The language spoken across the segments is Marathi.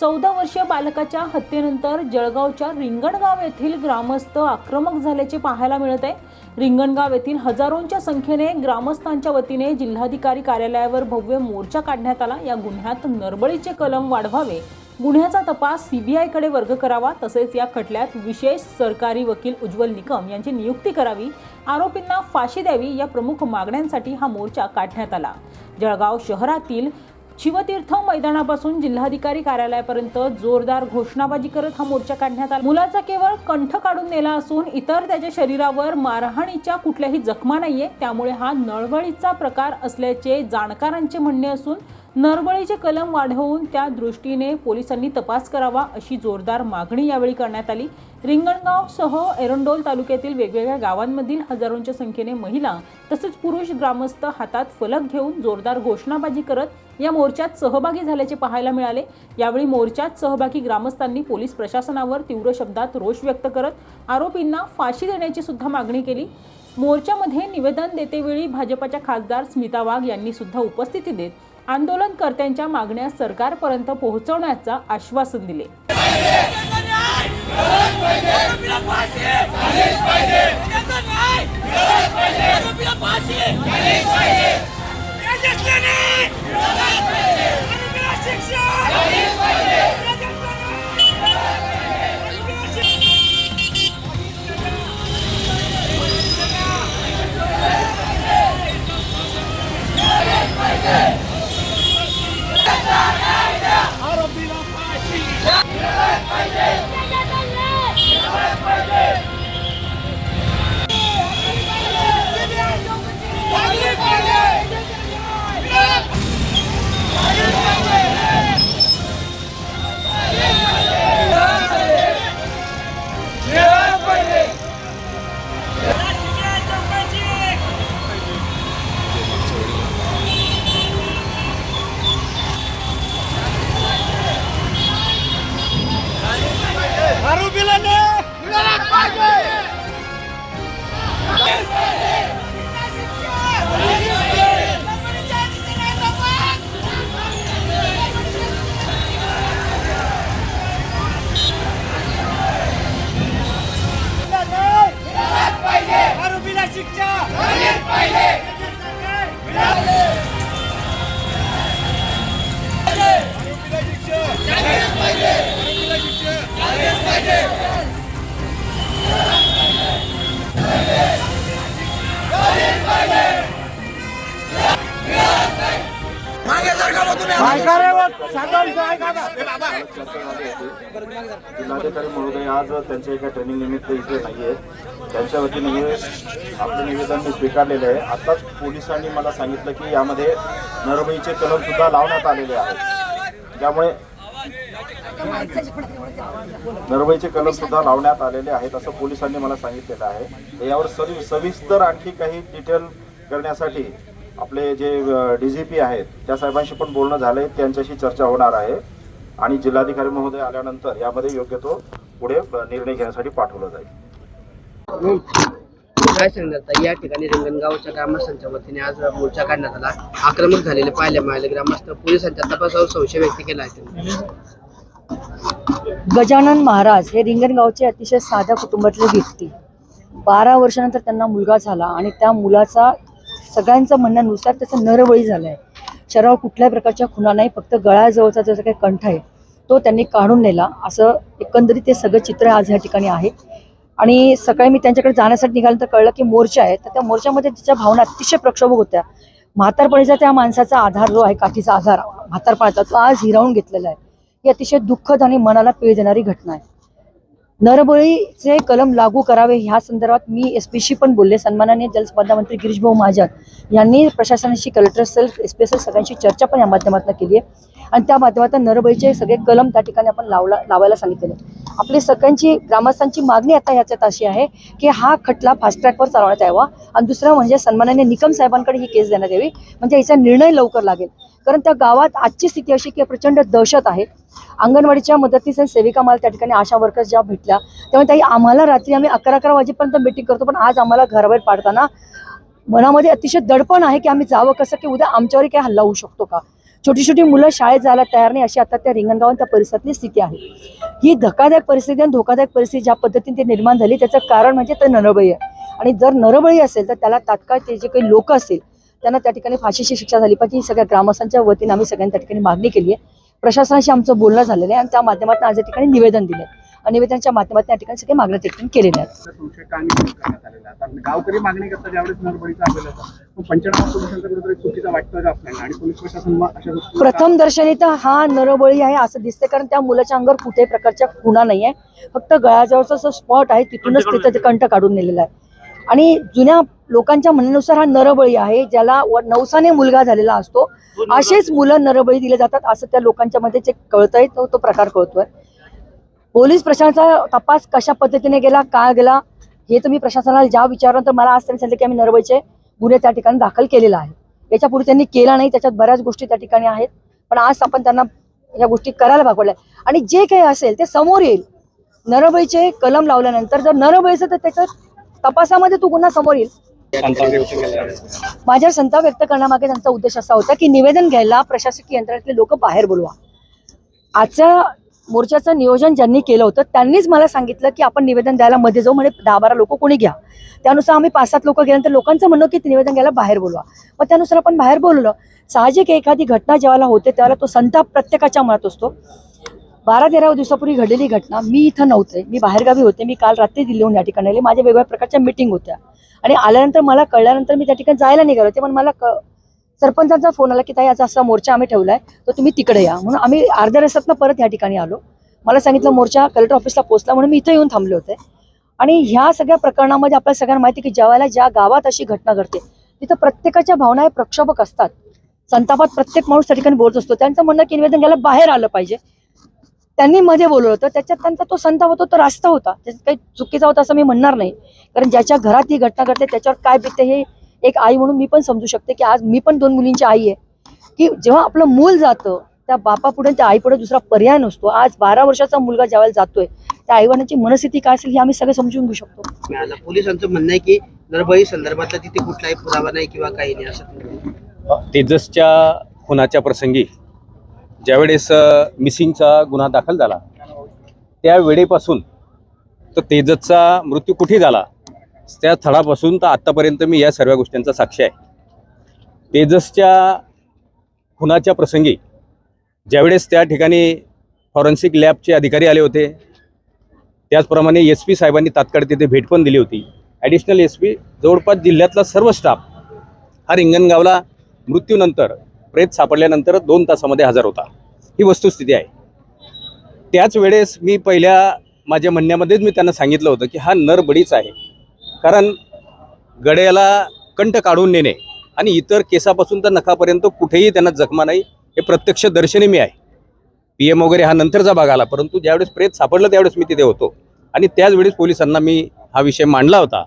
चौदा वर्षीय बालकाच्या हत्येनंतर जळगावच्या रिंगणगाव येथील ग्रामस्थ आक्रमक झाल्याचे पाहायला मिळत आहे. रिंगणगाव येथील हजारोंच्या संख्येने ग्रामस्थांच्या वतीने जिल्हाधिकारी कार्यालयावर भव्य मोर्चा काढण्यात आला. या गुन्ह्यात नरबळीचे कलम वाढवावे गुन्ह्याचा तपास सीबीआयकडे वर्ग करावा तसेच या खटल्यात विशेष सरकारी वकील उज्ज्वल निकम यांची नियुक्ती करावी आरोपींना फाशी द्यावी या प्रमुख मागण्यांसाठी हा मोर्चा काढण्यात आला. जळगाव शहरातील शिवतीर्थ मैदानापासून जिल्हाधिकारी कार्यालयापर्यंत जोरदार घोषणाबाजी करत हा मोर्चा काढण्यात आला. मुलाचा केवळ कंठ काढून नेला असून इतर त्याच्या शरीरावर मारहाणीच्या कुठल्याही जखमा नाहीये. त्यामुळे हा नळवळीचा प्रकार असल्याचे जाणकारांचे म्हणणे असून नरबळीचे कलम वाढवून त्या दृष्टीने पोलिसांनी तपास करावा अशी जोरदार मागणी यावेळी करण्यात आली. रिंगणगावसह एरंडोल तालुक्यातील वेगवेगळ्या गावांमधील हजारोंच्या संख्येने महिला तसेच पुरुष ग्रामस्थ हातात फलक घेऊन जोरदार घोषणाबाजी करत या मोर्चात सहभागी झाल्याचे पाहायला मिळाले. यावेळी मोर्चात सहभागी ग्रामस्थांनी पोलीस प्रशासनावर तीव्र शब्दात रोष व्यक्त करत आरोपींना फाशी देण्याची सुद्धा मागणी केली. मोर्चामध्ये निवेदन देतेवेळी भाजपाच्या खासदार स्मिता वाघ यांनी सुद्धा उपस्थिती देत आंदोलनकर्त्यांच्या मागण्या सरकारपर्यंत पोहोचवण्याचं आश्वासन दिले. Spartacus! जिल्हाधिकारी महोदय आज त्यांच्या एका ट्रेनिंग निमित्त इथे नाही आहेत त्यांच्या वतीने हे आपलं निवेदन मी स्वीकारलेलं आहे. आताच पोलिसांनी मला सांगितलं की यामध्ये नरबईचे कलम सुद्धा लावण्यात आलेले आहेत. त्यामुळे नरबईचे कलम सुद्धा लावण्यात आलेले आहेत असं पोलिसांनी मला सांगितलेलं आहे. यावर सवि सविस्तर आणखी काही डिटेल करण्यासाठी आपले जे डी जी पी आहेत त्या साहेबांशी पण बोलणं झालंय त्यांच्याशी चर्चा होणार आहे. आणि जिल्हाधिकारी महोदय आल्यानंतर यामध्ये योग्य तो पुढे निर्णय घेण्यासाठी पाठवला जाईल. काय सांगणार ताई? या ठिकाणी रिंगणगावच्या ग्रामस्थांच्या वतीने आज मोर्चा काढण्यात आला. आक्रमक झालेले पाहिले मिळाले. ग्रामस्थ पोलिसांच्या तपासावर संशय व्यक्त केला आहे. गजानन महाराज हे रिंगणगावचे अतिशय साध्या कुटुंबातले व्यक्ती. बारा वर्षानंतर त्यांना मुलगा झाला आणि त्या मुलाचा सगळ्यांचं म्हणण्यानुसार त्याचा नरबळी झाला आहे शरीरावर कुठल्याही प्रकारच्या खुना नाही फक्त गळाजवळचा जो काही कंठ आहे तो त्यांनी काढून नेला. असं एकंदरीत ते सगळं चित्र आज या ठिकाणी आहे. आणि सकाळी मी त्यांच्याकडे जाण्यासाठी निघालं तर कळलं की मोर्चा आहे. तर त्या मोर्चामध्ये तिच्या भावना अतिशय प्रक्षोभक होत्या. म्हातारपणीचा त्या माणसाचा आधार जो आहे काठीचा आधार म्हातारपणाचा तो आज हिरावून घेतलेला आहे. ही अतिशय दुःखद आणि मनाला पीळ देणारी घटना आहे. नरबळीचे कलम लागू करावे ह्या संदर्भात मी एस पीशी पण बोलले. सन्मानाने जलसंपदा मंत्री गिरीश भाऊ महाजन यांनी प्रशासनाशी collector cell S P S सगळ्यांशी चर्चा पण या माध्यमातून केली आहे. आणि त्या माध्यमातून नरबळीचे सगळे कलम त्या ठिकाणी आपण लावला लावायला सांगितलेले आपली सगळ्यांची ग्रामस्थांची मागणी आता याच्यात अशी आहे की हा खटला फास्ट ट्रॅकवर चालवण्यात यावा. आणि दुसरं म्हणजे सन्मानाने निकम साहेबांकडे ही केस देण्यात यावी. म्हणजे याचा निर्णय लवकर लागेल. कारण त्या गावात आजची स्थिती अशी की प्रचंड दहशत आहे. अंगणवाडीच्या मदतीस आणि सेविका मला त्या ठिकाणी आशा वर्कर्स ज्या भेटल्या त्यामुळे ताई आम्हाला रात्री आम्ही अकरा अकरा वाजेपर्यंत मीटिंग करतो पण आज आम्हाला घराबाहेर पाडताना मनामध्ये अतिशय दडपण आहे की आम्ही जावं कसं की उद्या आमच्यावरही काही हल्ला होऊ शकतो का? छोटी छोटी मुलं शाळेत जायला तयार नाही अशी आता त्या रिंगणगाव त्या परिसरातली स्थिती आहे. ही धक्कादायक परिस्थिती आणि धोकादायक परिस्थिती ज्या पद्धतीने ती निर्माण झाली त्याचं कारण म्हणजे ते नरबळी आहे. आणि जर नरबळी असेल तर त्याला तात्काळ ते जे काही लोक असेल त्यांना त्या ठिकाणी फाशीची शिक्षा झाली. पाहिजे ही सगळ्या ग्रामस्थांच्या वतीने आम्ही सगळ्यांनी त्या ठिकाणी मागणी केली आहे. प्रशासनाशी आमचं बोलणं झालेलं आहे आणि त्या माध्यमातून आज या ठिकाणी निवेदन दिले आणि निवेदनाच्या माध्यमातून या ठिकाणी सगळे मागण्या त्या ठिकाणी केलेल्या आहेत. गावकरी मागणी करतात ज्यावेळेस प्रथम दर्शनी तर हा नरबळी आहे असं दिसते कारण त्या मुलाच्या अंगावर कुठेही प्रकारच्या खुणा नाही आहे फक्त गळ्याजवळचा जो स्पॉट आहे तिथूनच तिथं ते कंठ काढून नेलेला आहे. आणि जुन्या लोकांच्या म्हणण्यानुसार हा नरबळी आहे ज्याला नवसाने मुलगा झालेला असतो. असेच मुलं नरबळी दिले जातात असं त्या लोकांच्या मध्ये जे कळतंय तो तो प्रकार कळतोय. पोलीस प्रशासनाचा तपास कशा पद्धतीने गेला का गेला हे तुम्ही प्रशासनाला ज्या विचारलं तर मला आज त्यांनी सांगितलं की आम्ही नरबळीचे गुन्हे त्या ठिकाणी दाखल केलेला आहे याच्यापूर्वी त्यांनी केला नाही त्याच्यात बऱ्याच गोष्टी त्या ठिकाणी आहेत. पण आज आपण त्यांना या गोष्टी करायला भाग पडल्या आणि जे काही असेल ते समोर येईल. नरबळीचे कलम लावल्यानंतर जर नरबळीचं तर त्याच्या तपासामध्ये तो गुन्हा समोर येईल. माझ्या संताप व्यक्त करण्यामागे त्यांचा उद्देश असा होता की निवेदन घ्यायला प्रशासकीय यंत्रणेतले लोक बाहेर बोलवा. आजच्या मोर्चाचं नियोजन ज्यांनी केलं होतं त्यांनीच मला सांगितलं की आपण निवेदन द्यायला मध्ये जाऊ म्हणजे दहा बारा लोक कोणी घ्या. त्यानुसार आम्ही पाच सात लोक गेल्यानंतर लोकांचं म्हणणं की निवेदन घ्यायला बाहेर बोलवा. मग त्यानुसार आपण बाहेर बोललो. साहजिक एखादी घटना जेव्हा होते त्यावेळेला तो संताप प्रत्येकाच्या मनात असतो. बारा तेरा दिवसापूर्वी घडलेली घटना मी इथं नव्हते. मी बाहेरगावी होते. मी काल रात्री दिल्लीहून या ठिकाणी आले. माझ्या वेगवेगळ्या प्रकारच्या मीटिंग होत्या. आणि आल्यानंतर मला कळल्यानंतर मी त्या ठिकाणी जायला निघालो. होते पण मला क सरपंचांचा फोन आला की ताई याचा असा मोर्चा आम्ही ठेवलाय. तर तुम्ही तिकडे या. म्हणून आम्ही अर्ध्या रस्त्यातनं परत या ठिकाणी आलो. मला सांगितलं मोर्चा कलेक्टर ऑफिसला पोहोचला. म्हणून मी इथं येऊन थांबले होते. आणि ह्या सगळ्या प्रकरणामध्ये आपल्या सगळ्यांना माहिती की ज्यावेळेला ज्या गावात अशी घटना घडते तिथं प्रत्येकाच्या भावना हे प्रक्षोभक असतात. संतापात प्रत्येक माणूस त्या ठिकाणी बोलत असतो. त्यांचं म्हणणं की निवेदन घ्यायला बाहेर आलं पाहिजे. त्यांनी मध्ये बोलवलं होतं. त्याच्यात त्यांचा तो संताप होता तो रास्ता होता. त्याच्यात काही चुकीचा होता असं मी म्हणणार नाही. कारण ज्याच्या घरात ही घटना घडते त्याच्यावर काय बिते हे एक आई म्हणून मी पण समजू शकते की आज मी पण दोन मुलींची आई आहे. की जेव्हा आपलं मूल जातं त्या बापापुढे त्या आईपुढे दुसरा पर्याय नसतो. आज बारा वर्षाचा मुलगा ज्यावेळेला जातोय त्या आईवडिलांची मनस्थिती काय असेल हे आम्ही सगळे समजून घेऊ शकतो. पोलिसांचं म्हणणं आहे की नरबळी संदर्भातला तिथे कुठलाही पुरावा नाही किंवा काही नाही असं. तेजसच्या खुनाच्या प्रसंगी ज्यावेळेस मिसिंगचा गुन्हा दाखल झाला त्या वेळेपासून तर तेजसचा मृत्यू कुठे झाला? त्या स्थळापासून तर आत्तापर्यंत मी या सर्व गोष्टींचा साक्षी आहे. तेजसच्या खुनाच्या प्रसंगी ज्यावेळेस त्या ठिकाणी फॉरेन्सिक लॅबचे अधिकारी आले होते त्याचप्रमाणे एस पी साहेबांनी तात्काळ तिथे भेट पण दिली होती. ॲडिशनल एस पी जवळपास जिल्ह्यातला सर्व स्टाफ हा रिंगणगावला मृत्यूनंतर प्रेत सापडल्यानंतर दोन तासामध्ये हजर होता. ही वस्तुस्थिती आहे. त्याच वेळेस मी पहिल्या माझ्या म्हणण्यामध्येच मी त्यांना सांगितलं होतं की हा नरबडीच आहे. कारण गड्याला कंठ काढून नेणे आणि इतर केसापासून तर नखापर्यंत कुठेही त्यांना जखमा नाही हे प्रत्यक्ष दर्शनी मी आहे. पी एम वगैरे हा नंतरचा भाग आला परंतु ज्यावेळेस प्रेत सापडलं त्यावेळेस मी तिथे होतो. आणि त्याचवेळेस पोलिसांना मी हा विषय मांडला होता.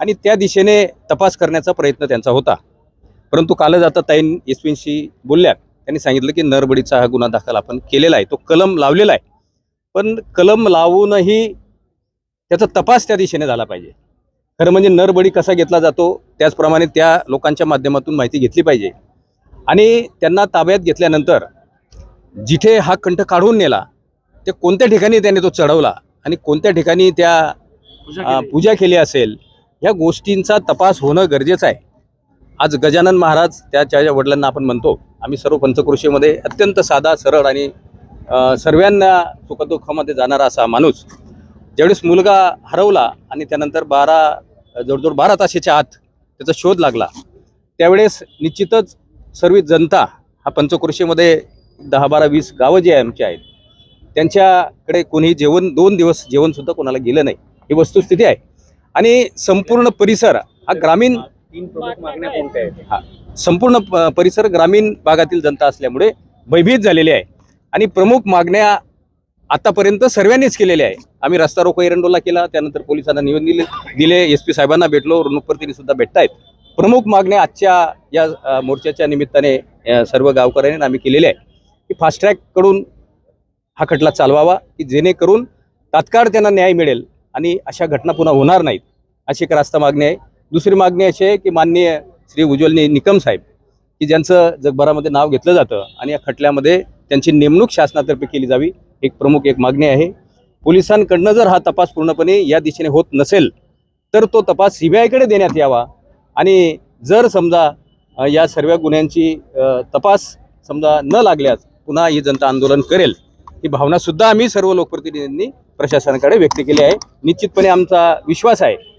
आणि त्या दिशेने तपास करण्याचा प्रयत्न त्यांचा होता. परंतु कालच आता ताईन एस पींशी बोलल्यात. त्यांनी सांगितलं की नरबडीचा हा गुन्हा दाखल आपण केलेला आहे. तो कलम लावलेला आहे. पण कलम लावूनही त्याचा तपास त्या दिशेने झाला पाहिजे. खरं म्हणजे नरबडी कसा घेतला जातो त्याचप्रमाणे त्या लोकांच्या माध्यमातून माहिती घेतली पाहिजे. आणि त्यांना ताब्यात घेतल्यानंतर जिथे हा कंठ काढून नेला ते कोणत्या ठिकाणी त्याने तो चढवला आणि कोणत्या ठिकाणी त्या पूजा केली असेल ह्या गोष्टींचा तपास होणं गरजेचं आहे. आज गजानन महाराज त्याच्या वडिलांना आपण म्हणतो आम्ही सर्व पंचकृषीमध्ये अत्यंत साधा सरळ आणि सर्वांना सुखदुःखामध्ये जाणारा असा माणूस. ज्यावेळेस मुलगा हरवला आणि त्यानंतर बारा जवळजवळ बारा तासाच्या आत त्याचा शोध लागला त्यावेळेस निश्चितच सर्व जनता हा पंचकृषीमध्ये दहा बारा वीस गावं जी आहे आमची आहेत त्यांच्याकडे कोणी जेवण दोन दिवस जेवणसुद्धा कोणाला गेलं नाही. ही वस्तुस्थिती आहे. आणि संपूर्ण परिसर हा ग्रामीण तीन प्रमुख मागण्या कोणत्या आहेत? हा. संपूर्ण परिसर ग्रामीण भागातील जनता असल्यामुळे भयभीत झालेली आहे. आणि प्रमुख मागण्या आतापर्यंत सर्वांनीच केलेल्या आहे. आम्ही रस्ता रोको एरंडोला केला त्यानंतर पोलिसांना निवेदन दिले दिले एस पी साहेबांना भेटलो रणुकपर्तीने सुद्धा भेटतायत. प्रमुख मागण्या आजच्या या मोर्चाच्या निमित्ताने या सर्व गावकऱ्यांनी आम्ही केलेली आहे की फास्ट ट्रॅककडून हा खटला चालवावा की जेणेकरून तात्काळ त्यांना न्याय मिळेल आणि अशा घटना पुन्हा होणार नाहीत अशी एक रास्ता मागणी आहे. दुसरी मागणी अशी आहे की माननीय श्री उज्ज्वल निकम साहेब की ज्यांचं जगभरामध्ये नाव घेतलं जातं आणि या खटल्यामध्ये त्यांची नेमणूक शासनातर्फे केली जावी एक प्रमुख एक मागणी आहे. पोलिसांकडनं जर हा तपास पूर्णपणे या दिशेने होत नसेल तर तो तपास सीबीआयकडे देण्यात यावा. आणि जर समजा या सर्व गुन्ह्यांची तपास समजा न लागल्यास पुन्हा ही जनता आंदोलन करेल ही भावनासुद्धा आम्ही सर्व लोकप्रतिनिधींनी प्रशासनाकडे व्यक्त केली आहे. निश्चितपणे आमचा विश्वास आहे